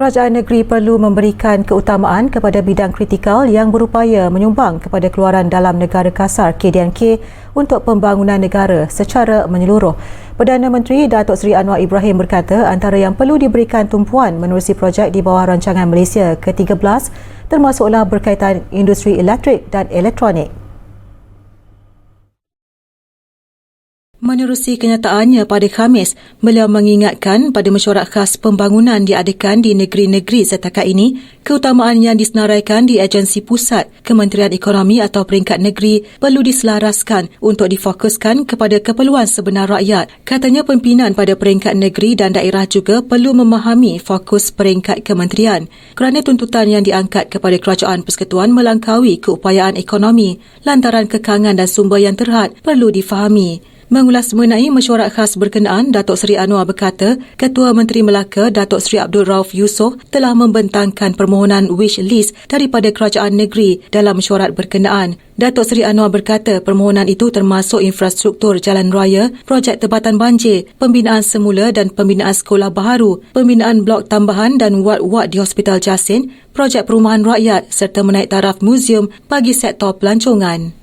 Kerajaan negeri perlu memberikan keutamaan kepada bidang kritikal yang berupaya menyumbang kepada keluaran dalam negara kasar KDNK untuk pembangunan negara secara menyeluruh. Perdana Menteri Datuk Seri Anwar Ibrahim berkata antara yang perlu diberikan tumpuan menerusi projek di bawah rancangan Malaysia ke-13 termasuklah berkaitan industri elektrik dan elektronik. Menerusi kenyataannya pada Khamis, beliau mengingatkan pada mesyuarat khas pembangunan diadakan di negeri-negeri setakat ini, keutamaan yang disenaraikan di agensi pusat, Kementerian Ekonomi atau peringkat negeri perlu diselaraskan untuk difokuskan kepada keperluan sebenar rakyat. Katanya pimpinan pada peringkat negeri dan daerah juga perlu memahami fokus peringkat kementerian kerana tuntutan yang diangkat kepada kerajaan persekutuan melangkaui keupayaan ekonomi lantaran kekangan dan sumber yang terhad perlu difahami. Mengulas mengenai mesyuarat khas berkenaan, Datuk Seri Anwar berkata, Ketua Menteri Melaka Datuk Seri Abdul Rauf Yusof telah membentangkan permohonan wish list daripada kerajaan negeri dalam mesyuarat berkenaan. Datuk Seri Anwar berkata permohonan itu termasuk infrastruktur jalan raya, projek tebatan banjir, pembinaan semula dan pembinaan sekolah baharu, pembinaan blok tambahan dan wad-wad di Hospital Jasin, projek perumahan rakyat serta menaik taraf muzium bagi sektor pelancongan.